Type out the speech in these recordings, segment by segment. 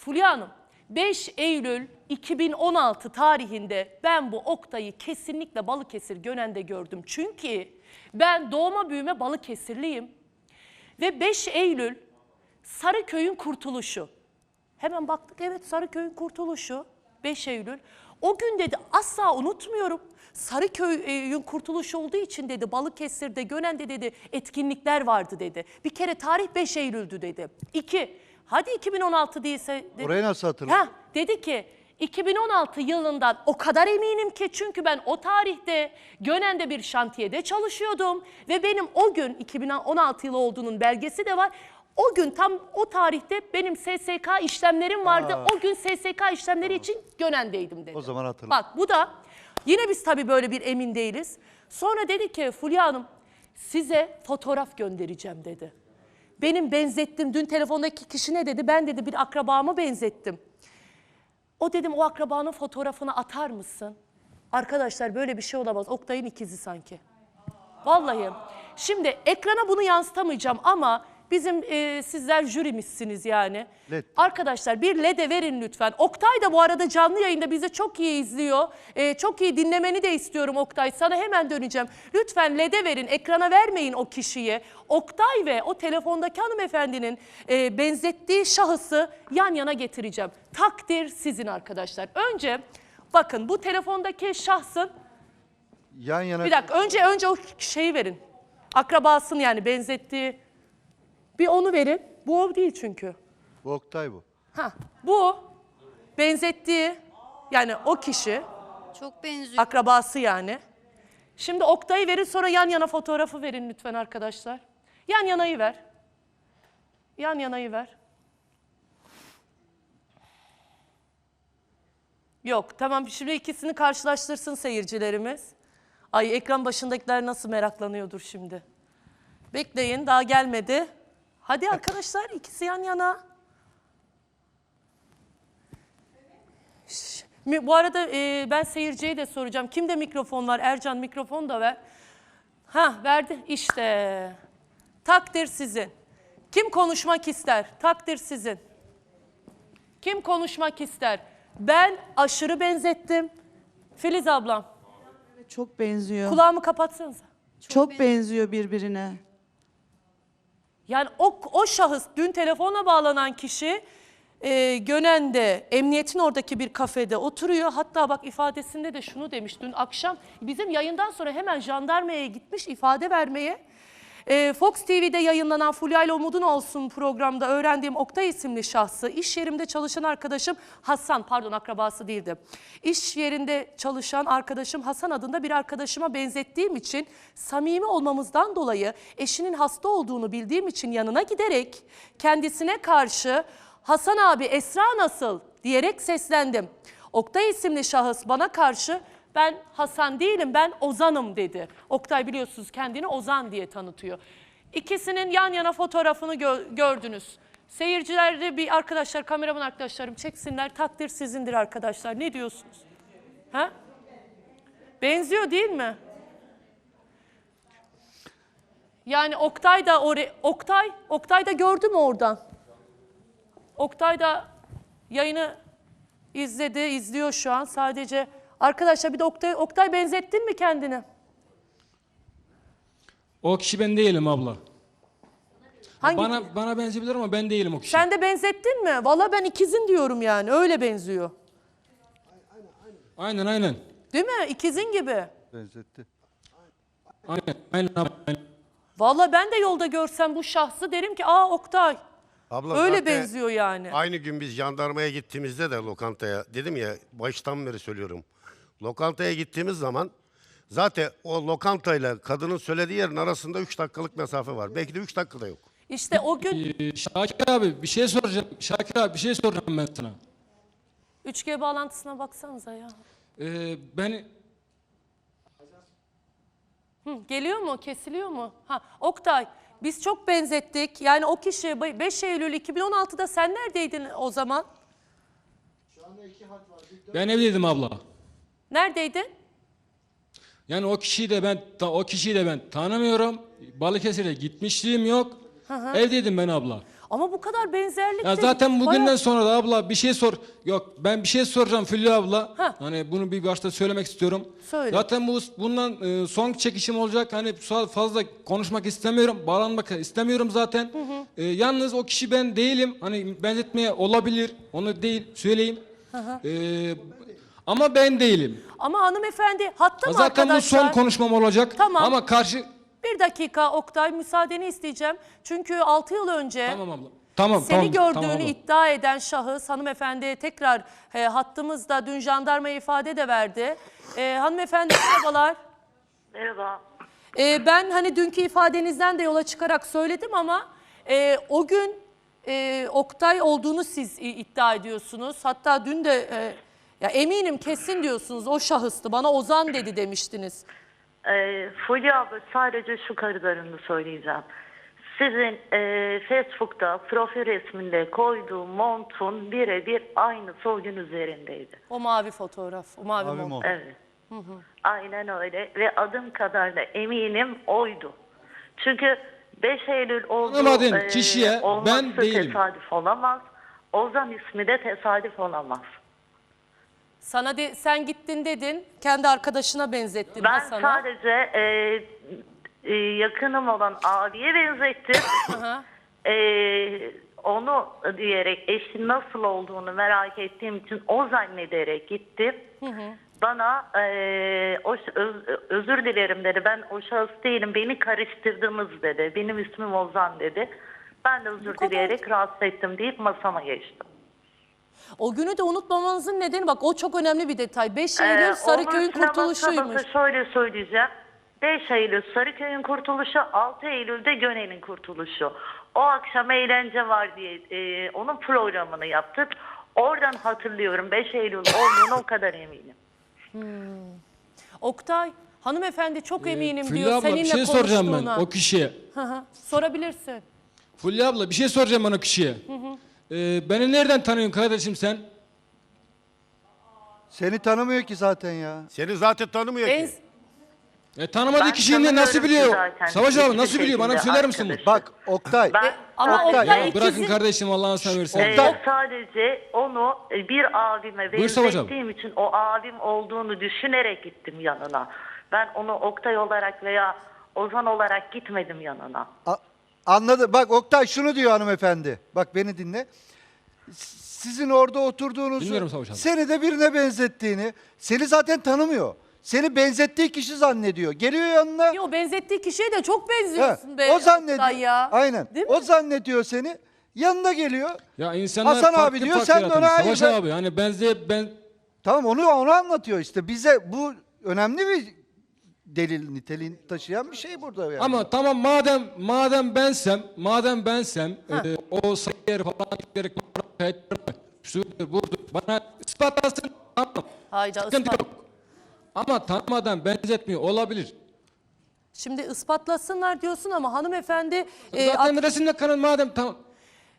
Fulya Hanım 5 Eylül 2016 tarihinde ben bu Oktay'ı kesinlikle Balıkesir Gönen'de gördüm. Çünkü ben doğma büyüme Balıkesirliyim. Ve 5 Eylül Sarıköy'ün kurtuluşu. Hemen baktık evet Sarıköy'ün kurtuluşu 5 Eylül. O gün dedi asla unutmuyorum. Sarıköy'ün kurtuluşu olduğu için dedi Balıkesir'de Gönen'de dedi etkinlikler vardı dedi. Bir kere tarih 5 Eylül'dü dedi. İki, hadi 2016 değilse dedi. Orayı nasıl hatırladın? Ha, dedi ki 2016 yılından o kadar eminim ki çünkü ben o tarihte Gönen'de bir şantiyede çalışıyordum ve benim o gün 2016 yılı olduğunun belgesi de var. O gün tam o tarihte benim SSK işlemlerim vardı. O gün SSK işlemleri için Gönen'deydim dedi. O zaman hatırladım. Bak bu da yine biz tabii böyle bir emin değiliz. Sonra dedi ki Fulya Hanım size fotoğraf göndereceğim dedi. Benim benzettim dün telefondaki kişi ne dedi? Ben dedi bir akrabamı benzettim. O dedim o akrabanın fotoğrafını atar mısın? Arkadaşlar böyle bir şey olamaz. Oktay'ın ikizi sanki. Vallahi. Şimdi ekrana bunu yansıtamayacağım ama bizim e, sizler jürimizsiniz yani. Led. Arkadaşlar bir LED'e verin lütfen. Oktay da bu arada canlı yayında bizi çok iyi izliyor. E, çok iyi dinlemeni de istiyorum Oktay. Sana hemen döneceğim. Lütfen LED'e verin. Ekrana vermeyin o kişiyi. Oktay ve o telefondaki hanımefendinin e, benzettiği şahısı yan yana getireceğim. Takdir sizin arkadaşlar. Önce bakın bu telefondaki şahsın Yan yana bir dakika önce önce o şeyi verin. Akrabasını yani benzettiği. Bir onu verin. Bu o değil çünkü. bu Oktay bu. Ha, bu benzettiği yani o kişi Çok benziyor. akrabası yani. Şimdi Oktay'ı verin sonra yan yana fotoğrafı verin lütfen arkadaşlar. Yan yanayı ver. Yan yanayı ver. Yok tamam şimdi ikisini karşılaştırsın seyircilerimiz. Ay ekran başındakiler nasıl meraklanıyordur şimdi. Bekleyin daha gelmedi. Hadi arkadaşlar ikisi yan yana. Şş, Bu arada e, ben seyirciye de soracağım. Kimde mikrofon var? Ercan mikrofon da ver. Ha verdi işte. Takdir sizin. Kim konuşmak ister? Takdir sizin. Kim konuşmak ister? Ben aşırı benzettim. Filiz ablam Çok benziyor. kulağımı kapatsanıza. Çok benziyor birbirine. Yani o, o şahıs dün telefona bağlanan kişi e, Gönen'de emniyetin oradaki bir kafede oturuyor. Hatta bak ifadesinde de şunu demiş dün akşam bizim yayından sonra hemen jandarmaya gitmiş ifade vermeye. E, Fox TV'de yayınlanan Fulya ile Umudun Olsun programda öğrendiğim Oktay isimli şahsı iş yerimde çalışan arkadaşım Hasan pardon akrabası değildi. İş yerinde çalışan arkadaşım Hasan adında bir arkadaşıma benzettiğim için samimi olmamızdan dolayı eşinin hasta olduğunu bildiğim için yanına giderek kendisine karşı Hasan abi Esra nasıl diyerek seslendim. Oktay isimli şahıs bana karşı ben Hasan değilim ben Ozan'ım dedi. Oktay biliyorsunuz kendini Ozan diye tanıtıyor. İkisinin yan yana fotoğrafını gö- gördünüz. Seyirciler de bir arkadaşlar kameraman arkadaşlarım çeksinler takdir sizindir arkadaşlar ne diyorsunuz? Ha? Benziyor değil mi? Yani Oktay da oraya Oktay Oktay da gördü mü oradan? Oktay da yayını izledi, izliyor şu an. Sadece arkadaşlar bir de Oktay, Oktay benzettin mi kendini? O kişi ben değilim abla. Hangi? Bana bana benzeyebilir ama ben değilim o kişi. Sen de benzettin mi? Valla ben ikizin diyorum yani. Öyle benziyor. Aynen aynen. Değil mi? İkizin gibi. Benzetti. Aynen aynen abla. aynen. Valla ben de yolda görsem bu şahsı derim ki aa Oktay. Abla Öyle zaten benziyor yani. Aynı gün biz jandarmaya gittiğimizde de lokantaya dedim ya baştan beri söylüyorum. Lokantaya gittiğimiz zaman zaten o lokantayla kadının söylediği yerin arasında 3 dakikalık mesafe var. Belki de 3 dakikada yok. İşte o gün Ee, Şakir abi bir şey soracağım. Şakir abi bir şey soracağım ben sana. 3G bağlantısına baksanıza ya. Ee, ben Hı, geliyor mu? Kesiliyor mu? Ha, Oktay biz çok benzettik. Yani o kişi 5 Eylül 2016'da sen neredeydin o zaman? ben evliydim abla. Neredeydin? Yani o kişiyi de ben o kişiyi de ben tanımıyorum. Balıkesir'e gitmişliğim yok. Evdeydim ben abla. Ama bu kadar benzerlik Ya de zaten bugünden bayağı- sonra da abla bir şey sor. Yok ben bir şey soracağım Fulya abla. Ha. Hani bunu bir başta söylemek istiyorum. Söyle. Zaten bu bundan e, son çekişim olacak. Hani fa- fazla konuşmak istemiyorum. Bağlanmak istemiyorum zaten. E, yalnız o kişi ben değilim. Hani benzetmeye olabilir. Onu değil söyleyeyim. E, ama ben değilim. Ama hanımefendi hatta mı Zaten bu son konuşmam olacak. Tamam. Ama karşı Bir dakika Oktay müsaadeni isteyeceğim. Çünkü 6 yıl önce Tamam abla. Tamam seni tamam. gördüğünü tamam iddia eden şahıs hanımefendi tekrar e, hattımızda dün jandarma ifade de verdi. E, hanımefendi merhabalar. Merhaba. E, ben hani dünkü ifadenizden de yola çıkarak söyledim ama e, o gün e, Oktay olduğunu siz iddia ediyorsunuz. Hatta dün de e, ya eminim kesin diyorsunuz o şahıstı bana Ozan dedi demiştiniz. Ee, Fulya abla sadece şu kadarını söyleyeceğim. Sizin e, Facebook'ta profil resminde koyduğu montun birebir aynısı o gün üzerindeydi. O mavi fotoğraf, o mavi, Mavi mont. mont. Evet. Aynen öyle ve adım kadar da eminim oydu. Çünkü 5 Eylül olduğu Anlamadım. e, Kişiye olması ben değilim. tesadüf olamaz. Ozan ismi de tesadüf olamaz. Sana de, sen gittin dedin, kendi arkadaşına benzettin Ben Hasan'a. sadece e, e, yakınım olan abiye benzettim. Aha. e, onu diyerek eşin nasıl olduğunu merak ettiğim için o zannederek gittim. Bana e, o öz- özür dilerim dedi. Ben o şahıs değilim. Beni karıştırdınız dedi. Benim ismim Ozan dedi. Ben de özür kadar. dileyerek rahatsız ettim deyip masama geçtim. O günü de unutmamanızın nedeni bak o çok önemli bir detay. 5 Ee, Eylül Sarıköy'ün onun kurtuluşuymuş. basa şöyle söyleyeceğim. 5 Eylül Sarıköy'ün kurtuluşu, 6 Eylül'de Gönen'in kurtuluşu. O akşam eğlence var diye e, onun programını yaptık. Oradan hatırlıyorum 5 Eylül olduğunu o kadar eminim. Oktay, hanımefendi çok eminim Ee, Fulya diyor abla seninle bir şey soracağım ben konuştuğuna. o kişiye. Hı hı, Sorabilirsin. Fulya abla bir şey soracağım ben o kişiye. Ee, beni nereden tanıyorsun kardeşim sen? Seni tanımıyor ki zaten ya. Seni zaten tanımıyor En, ki. E, tanımadığı Ben kişiyi ne- nasıl tanımıyorum biliyor? ki zaten. Savaş abi Hiçbir nasıl biliyor? Bana bir şekilde söyler misin bunu? arkadaşım. Bak Oktay. Ben ama Oktay, Oktay, Ya bırakın ikizin- kardeşim Allah'ını seversen. e, Oktay. sadece onu e, bir abime Buyur Savaş abi. benzettiğim için o abim olduğunu düşünerek gittim yanına. Ben onu Oktay olarak veya Ozan olarak gitmedim yanına. A- Anladı. Bak Oktay şunu diyor hanımefendi. Bak beni dinle. Sizin orada oturduğunuzu, Savaş seni de birine benzettiğini, seni zaten tanımıyor. Seni benzettiği kişi zannediyor. Geliyor yanına. Yo, benzettiği kişiye de çok benziyorsun be o zannediyor. Oktay ya. Aynen. Değil mi? O zannediyor seni. Yanına geliyor. Ya insanlar Hasan farklı abi diyor, farklı sen de yaratılmış. ona hayır Savaş ben- abi hani benze ben Tamam onu onu anlatıyor işte. Bize bu önemli bir delil niteliğini taşıyan bir şey burada yani. ama tamam madem madem bensem madem bensem e, o sayıları falan gerek şu burada bana ispatlasın tamam. Hayda Sıkıntı ispat. yok. Ama tanımadan benzetmiyor olabilir. Şimdi ispatlasınlar diyorsun ama hanımefendi... e, Zaten resimde kanın madem tamam.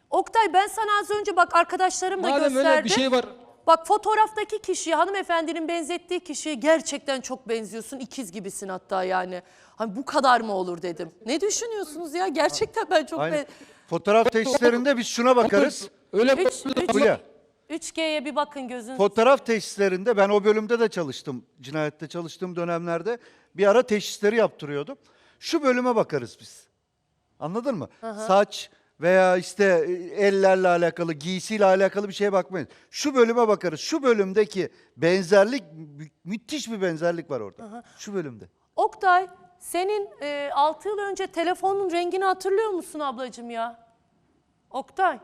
Oktay ben sana az önce bak arkadaşlarım da Madem gösterdi. öyle bir şey var. Bak fotoğraftaki kişi hanımefendinin benzettiği kişiye gerçekten çok benziyorsun. ikiz gibisin hatta yani. Hani bu kadar mı olur dedim. Ne düşünüyorsunuz ya? Gerçekten ben çok Aynen. ben... Fotoğraf teşhislerinde biz şuna bakarız. Öyle Üç, üç, Fulya. 3G'ye bir bakın gözünüz. Fotoğraf teşhislerinde ben o bölümde de çalıştım. Cinayette çalıştığım dönemlerde bir ara teşhisleri yaptırıyordum. Şu bölüme bakarız biz. Anladın mı? Saç veya işte e, ellerle alakalı, giysiyle alakalı bir şeye bakmayın. Şu bölüme bakarız. Şu bölümdeki benzerlik mü- müthiş bir benzerlik var orada. Şu bölümde. Oktay senin 6 yıl önce telefonun rengini hatırlıyor musun ablacığım ya? Oktay.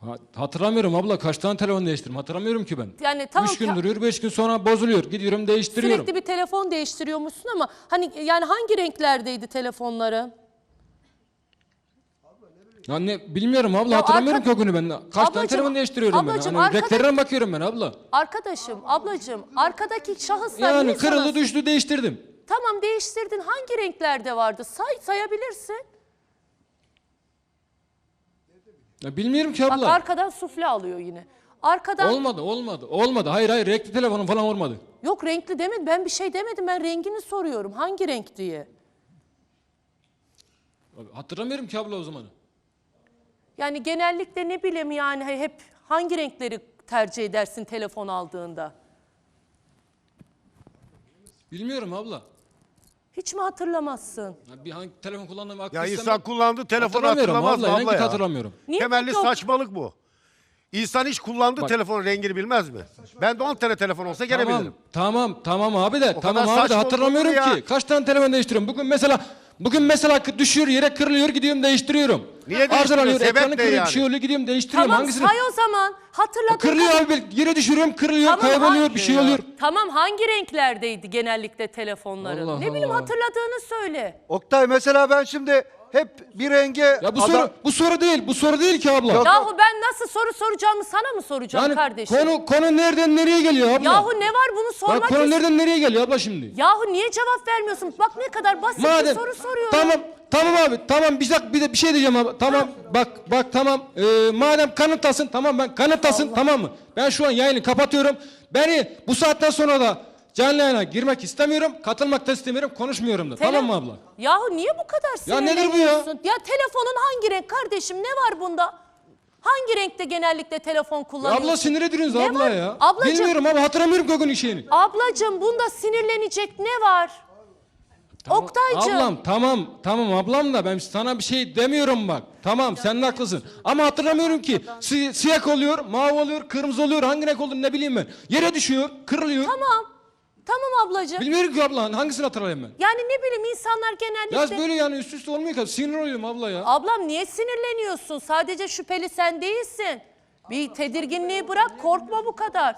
Ha- Hatırlamıyorum abla kaç tane telefon değiştirdim hatırlamıyorum ki ben. Yani tamam Üç gün duruyor beş gün sonra bozuluyor gidiyorum değiştiriyorum. Sürekli bir telefon değiştiriyormuşsun ama hani yani hangi renklerdeydi telefonları? Ya ne bilmiyorum abla Ya hatırlamıyorum arka- ki o günü ben. Kaç tane telefon değiştiriyorum ablacığım, ben. Hani arkada- renklerine bakıyorum ben abla. Arkadaşım, ablacığım, arkadaki şahıslar Yani niye kırıldı düştü değiştirdim. Tamam değiştirdin. Hangi renklerde vardı? Say sayabilirsin. Ya bilmiyorum ki Bak abla. arkadan sufle alıyor yine. Arkadan Olmadı olmadı olmadı. Hayır hayır renkli telefonum falan olmadı. yok renkli demedim. Ben bir şey demedim. Ben rengini soruyorum. Hangi renk diye. Hatırlamıyorum ki abla o zamanı. Yani genellikle ne bileyim yani hep hangi renkleri tercih edersin telefon aldığında? Bilmiyorum abla. Hiç mi hatırlamazsın? Ya bir hangi telefon kullandığımı Ya istemem. insan kullandığı telefonu Hatırlamıyorum hatırlamaz mı abla, abla ya? hatırlamıyorum. Niye Temelli yok? saçmalık bu. İnsan hiç kullandığı Bak. telefonun rengini bilmez mi? Ben de 10 tane telefon olsa gene Tamam, bilirim. tamam, tamam abi de, O tamam kadar abi de saçma hatırlamıyorum olur mu ya? ki. Kaç tane telefon değiştiriyorum? Bugün mesela, bugün mesela kı- düşüyor, yere kırılıyor, gidiyorum değiştiriyorum. Niye Arızalanıyor, değiştiriyorsun? Sebep ekranı ne kırıyor, yani? bir şey oluyor, gidiyorum değiştiriyorum. Tamam Hangisini? say o zaman. Hatırladın. Kırılıyor abi, ben yere düşürüyorum, kırılıyor, Tamam, kayboluyor, hangi- bir şey oluyor. Tamam hangi renklerdeydi genellikle telefonların? Allah ne bileyim Allah. hatırladığını söyle. Oktay mesela ben şimdi hep bir renge Ya bu adam- soru, bu soru değil, bu soru değil ki abla. Yok. Yahu ben nasıl soru soracağımı sana mı soracağım yani kardeşim? konu, konu nereden nereye geliyor abla? Yahu ne var bunu Ya sormak konu ist- nereden nereye geliyor abla şimdi? Yahu niye cevap vermiyorsun? Bak ne kadar basit bir soru soruyorum. tamam tamam abi tamam bir dakika bir de bir şey diyeceğim abi tamam bak bak tamam Ee, madem kanıtlasın tamam ben kanıtlasın tamam mı ben şu an yayını kapatıyorum beni bu saatten sonra da canlı yayına girmek istemiyorum katılmak da istemiyorum konuşmuyorum da Tele- tamam mı abla Yahu niye bu kadar Ya nedir bu ya? sinirleniyorsun? Ya telefonun hangi renk kardeşim ne var bunda? Hangi renkte genellikle telefon Ya kullanıyorsun? abla sinir ediyorsunuz Ne abla var? ya Ablacığım, bilmiyorum abi hatırlamıyorum günün şeyini ablacığım bunda sinirlenecek ne var? Oktaycığım. Ablam tamam tamam ablam da ben sana bir şey demiyorum bak. Tamam sen de haklısın. Ama hatırlamıyorum ki. Si- siyah oluyor, mavi oluyor, kırmızı oluyor. Hangi renk olduğunu ne bileyim ben. Yere düşüyor, kırılıyor. Tamam. Tamam ablacığım. Bilmiyorum ki abla hangisini hatırlayayım ben. Yani ne bileyim insanlar genellikle... Ya böyle yani üst üste olmuyor ki. Sinir oluyorum abla ya. Ablam niye sinirleniyorsun? Sadece şüpheli sen değilsin. Bir tedirginliği bırak korkma bu kadar.